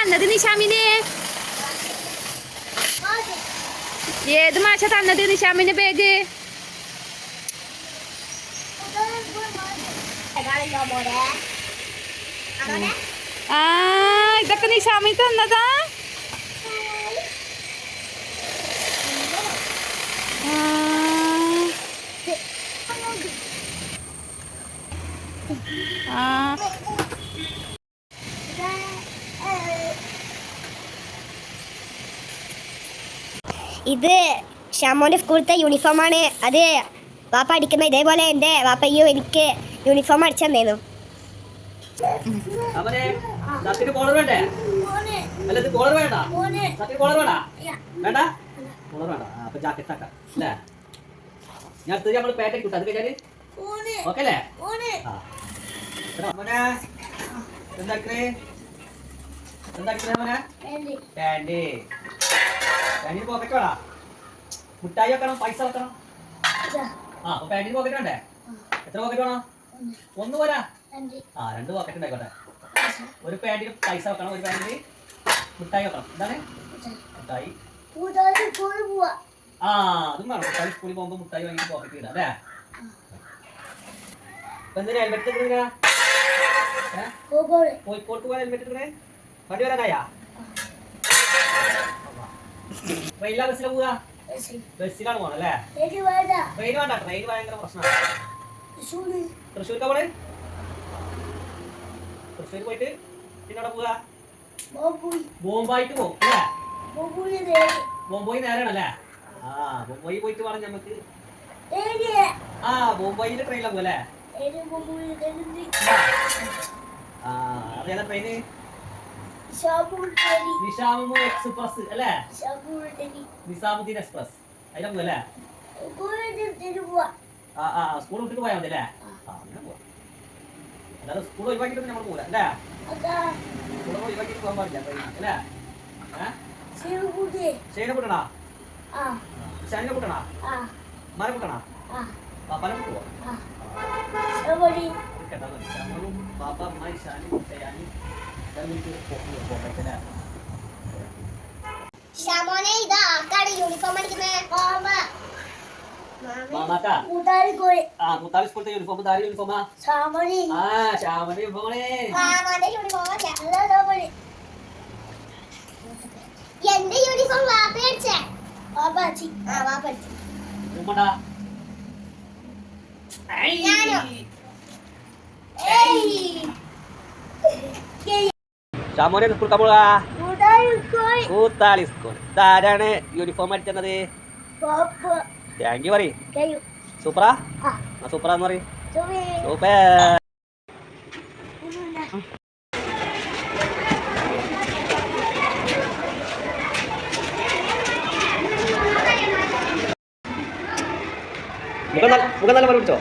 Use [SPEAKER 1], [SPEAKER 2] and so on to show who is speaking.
[SPEAKER 1] തന്നത് നിഷാമിന് ഏത് മാഷ തന്നത് നിഷാമിന്റെ ബാഗ് ആ ഇതൊക്കെ നിഷാമി തന്നതാ? ആ.
[SPEAKER 2] ഇത് ഷാമോന്റെ സ്കൂളത്തെ യൂണിഫോമാണ് അത് വാപ്പ അടിക്കുന്ന ഇതേപോലെ എന്റെ വാപ്പയ്യോ എനിക്ക് യൂണിഫോം അടിച്ചു തന്നേന്നു
[SPEAKER 3] അവനെ ഷർട്ടിന് കോളർ വേണ്ടേ? അല്ല ഇത് കോളർ വേണ്ട. ഷർട്ടിന് കോളർ വേണ്ട. വേണ്ട? കോളർ വേണ്ട. ആ, ജാക്കറ്റ് ആക്കാം അല്ലേ? ഞാൻ നമ്മൾ അത് കഴിഞ്ഞാൽ ഓക്കെ അല്ലേ? മോനെ. പാന്റ് പാന്റിന് പോക്കറ്റ് വേണം? മുട്ടായി വെക്കണം? പൈസ വെക്കണം? ആ അപ്പൊ പാന്റിന് പോക്കറ്റ് വേണ്ടേ? എത്ര പോക്കറ്റ് വേണം? ഒന്ന്. പോരാ. ആ രണ്ട് പോക്കറ്റ് ഉണ്ടായിക്കോട്ടെ. ഒരു പാന്റിന് പൈസ വെക്കണം ഒരു പാന്റിന് മുട്ടായി വെക്കണം. എന്താണ് മുട്ടായി. ആ അതും വേണം. മുട്ടായി സ്കൂളിൽ പോകുമ്പോൾ മുട്ടായി വാങ്ങി പോക്കറ്റ് ഇടാം അല്ലേ? എന്തിനാ ഹെൽമെറ്റ് എടുക്കുന്നേ കോഴിക്കോട്ട് പോയ ഹെൽമെറ്റ് എടുക്കണേ വണ്ടി വരാനായാ? ട്രെയിനിലാ ബസ്സിലാ പോവാ? ബസ്സിലാണ് പോകണം അല്ലേ? ട്രെയിൻ വേണ്ട ട്രെയിൻ ഭയങ്കര പ്രശ്നമാണ് തൃശ്ശൂർക്കാ പോണേ? തൃശ്ശൂർ പോയിട്ട് പിന്നെ അവിടെ പോവാ? ബോംബായിട്ട് പോകും അല്ലേ? ബോംബോയി നേരാണല്ലേ ആ ബോംബോയി പോയിട്ട് പറഞ്ഞ നമുക്ക് ആ ബോംബോയിന്റെ ട്രെയിനിലാ പോലെ ആ അതേതാ ട്രെയിന് നിഷാമു എക്സ്പ്രസ് അല്ലേ? നിസാമുദ്ദീൻ എക്സ്പ്രസ് അതിലാ പോകല്ലേ ആ ആ സ്കൂൾ വിട്ടിട്ട് പോയാൽ മതി അല്ലേ? ആ അങ്ങനെ പോവാം. അല്ലാതെ സ്കൂൾ ഒഴിവാക്കിയിട്ട് നമ്മൾ പോകില്ല അല്ലേ? സ്കൂൾ ഒഴിവാക്കിയിട്ട് പോകാൻ പാടില്ല അല്ലേ? ഷെയ്നെ കൂട്ടണാ? ഷാനിനെ കൂട്ടണാ? മാരെ കൂട്ടണാ? പാപ്പാനെ കൂട്ടുവോ കേട്ടാ പാപ്പ അമ്മായി ഷാനി ഷയാനി
[SPEAKER 2] ഷാമോനെ ഇതാ ആക്കാട് യൂണിഫോം അടിക്കുന്നത്
[SPEAKER 3] മുത്താലി സ്കൂളത്തെ യൂണിഫോം ദാരി യൂണിഫോമാ
[SPEAKER 2] സാമണി
[SPEAKER 3] ആ ശ്യാമന്റെ യൂണിഫോമാണേ
[SPEAKER 2] എന്റെ യൂണിഫോം വാപ്പ അടിച്ചേ. വാപ്പ അടിച്ചു. ആ വാപ്പ അടിച്ചു.
[SPEAKER 3] ഉമ്മടാ
[SPEAKER 2] ഞാനോ?
[SPEAKER 3] ശ്യാമോനെ സ്കൂൾ
[SPEAKER 2] കോയി
[SPEAKER 3] കൂത്താളി സ്കൂൾ ഇതാരാണ് യൂണിഫോം അടിച്ചത്? താങ്ക് യു പറയും. സൂപ്പറ
[SPEAKER 2] ആ.
[SPEAKER 3] സൂപ്പറാ എന്ന് പറയും. സൂപ്പർ. മുഖം നല്ല മുഖം നല്ല പറഞ്ഞു പിടിച്ചോ?